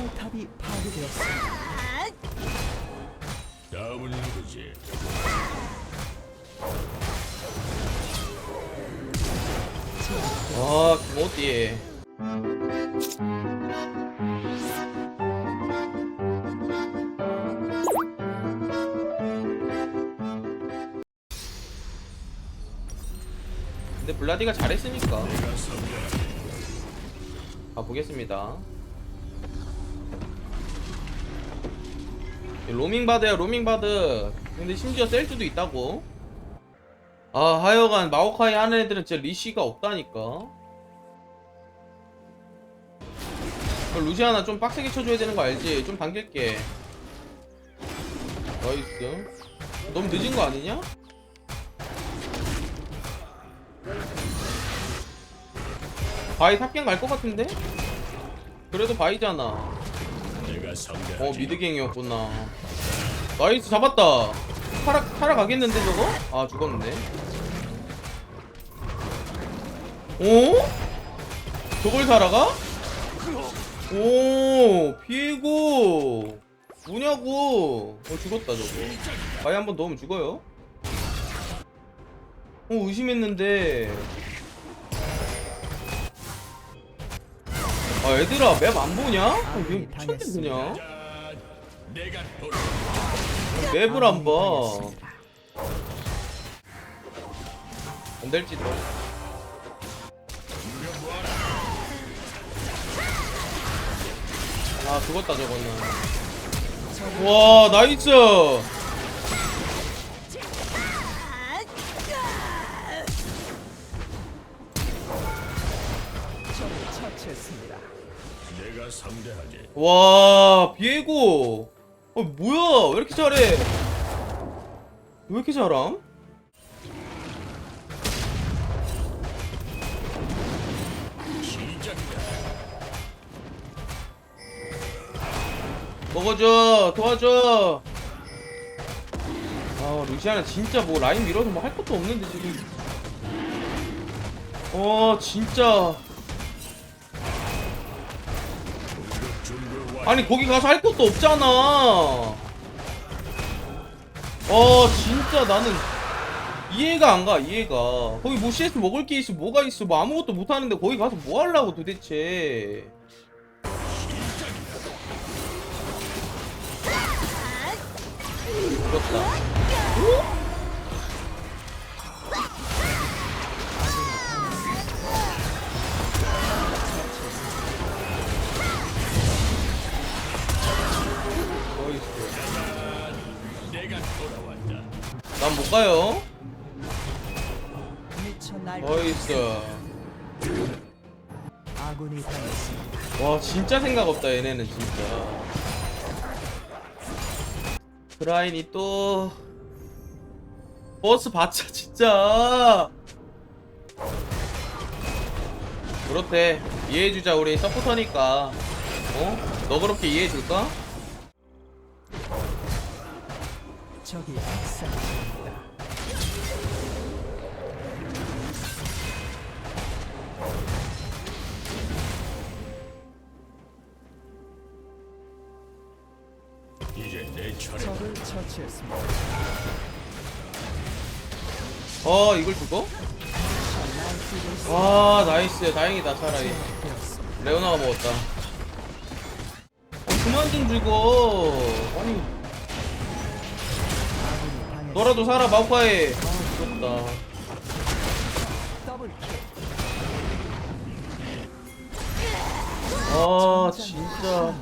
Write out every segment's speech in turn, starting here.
포탑이 파괴되었습니다. 다음은 누구지? 아 김어디 근데 블라디가 잘했으니까. 가보겠습니다 로밍 바드야 로밍 바드 근데 심지어 셀트도 있다고 아 하여간 마오카이 하는 애들은 진짜 리시가 없다니까 그 루시아나 좀 빡세게 쳐줘야 되는 거 알지? 좀 당길게 나이스 너무 늦은 거 아니냐? 바이 탑갱 갈것 같은데? 그래도 바이잖아. 어 미드갱이었구나. 나이스 잡았다. 타라, 타라 가겠는데 저거? 아 죽었네. 오? 저걸 살아가? 오 피고 뭐냐고. 어 죽었다 저거. 아예 한번 넣으면 죽어요. 어 의심했는데 아 얘들아 맵 안 보냐? 아, 왜 미쳤네 그냥. 맵을 안 봐. 안 될지도. 아 죽었다 저거는. 와 나이스. 처치했습니다. 내가 상대하지. 와 비에고. 어 뭐야 왜 이렇게 잘해? 왜 이렇게 잘함? 먹어줘 도와줘. 아 루시아는 진짜 뭐 라인 밀어서 뭐 할 것도 없는데 지금. 어 진짜. 아니 거기 가서 할 것도 없잖아. 어 진짜 나는 이해가 안 가 이해가. 거기 뭐 CS 먹을 게 있어 뭐가 있어 뭐 아무것도 못 하는데 거기 가서 뭐 하려고 도대체. 그렇다. 나 아군이 당했습니다. 와 진짜 생각 없다 얘네는 진짜 브라인이 또 버스 받자 진짜 그렇대 이해해주자 우리 서포터니까 어? 너 그렇게 이해해줄까? 적이 학살입니다. 이제 내 차례. 적을 처치했습니다. 어 이걸 죽어? 와 나이스 다행이다 차라리 레오나가 먹었다 어 그만 좀 죽어 아니 너라도 살아 마우카이 아 킬. 아 진짜.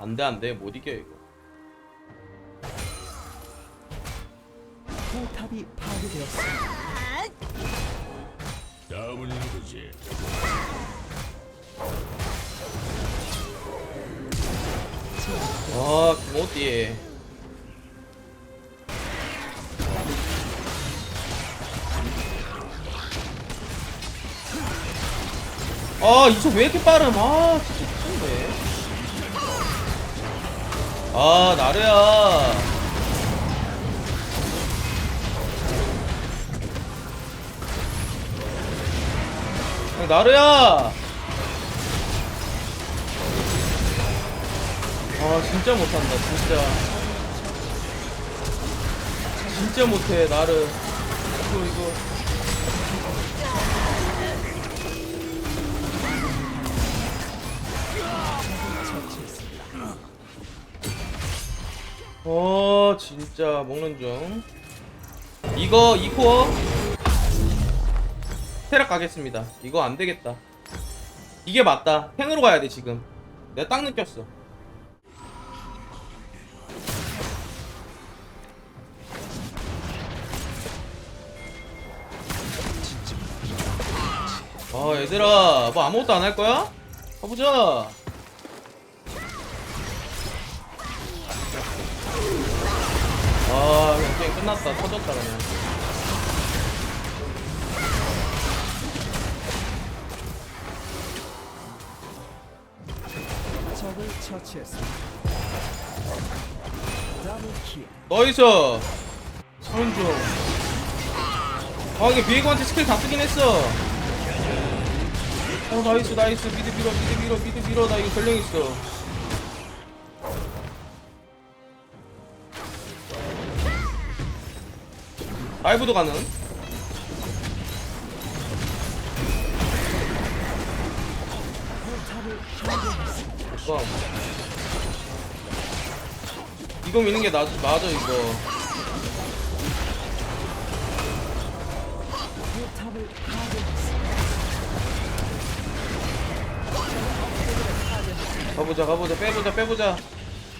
안돼 안돼 못 이겨 이거 포탑이 파괴되었습니다. 다음은 누구지? 아 김어디 아 이속 왜 이렇게 빠름? 아 진짜 미친데 아 나르야. 야, 나르야! 아, 진짜 못한다, 진짜. 진짜 못해, 나르. 이거, 이거. 어, 진짜 먹는 중. 이거, 이 코어. 테락 가겠습니다. 이거 안 되겠다. 이게 맞다. 탱으로 가야 돼, 지금. 내가 딱 느꼈어. 아, 얘들아. 뭐 아무것도 안 할 거야? 가보자. 아, 그냥 게임 끝났다. 터졌다, 그냥. 적을 처치했습니다. 더블 킬. 나이스! 중. 아, 이게 비에고한테 스킬 다 쓰긴 했어. 어, 나이스, 나이스. 미드 밀어, 미드 밀어, 미드 밀어. 나 이거 전령 있어. 다이브도 가능. 이거 미는 게 나, 맞아, 이거. 가보자 가보자 빼보자 빼보자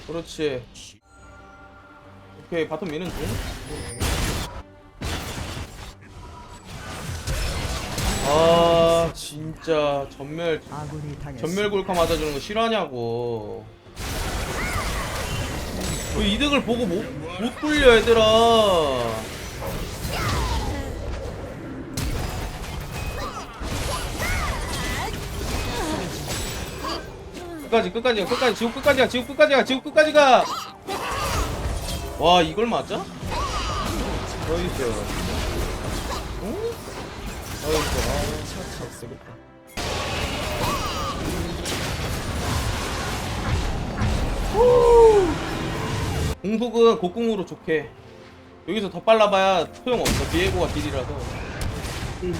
그렇지 오케이 바텀 미는 중 아, 진짜 전멸 아군이 당했습니다. 전멸 골카 맞아주는 거 싫어하냐고. 왜 이득을 보고 못, 못 굴려 얘들아. 끝까지 끝까지 가 끝까지 지옥 끝까지 가 지옥 끝까지 가 지옥 끝까지 가. 와 이걸 맞아? 나이스. 어? 나이스. 아. 처치했습니다. 공속은 곡궁으로 좋게 여기서 더 빨라봐야 소용없어 비에고가 딜이라서 공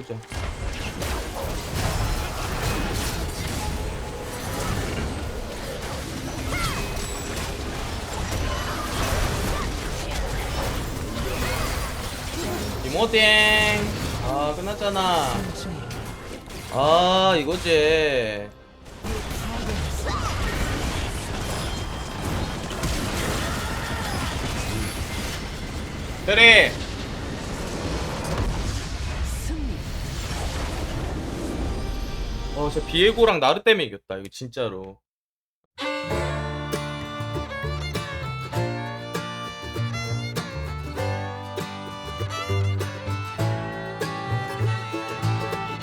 가보자. 이모땡. 아 끝났잖아. 아 이거지. 그래 어, 저 비에고랑 나르 때문에 이겼다. 이거 진짜로.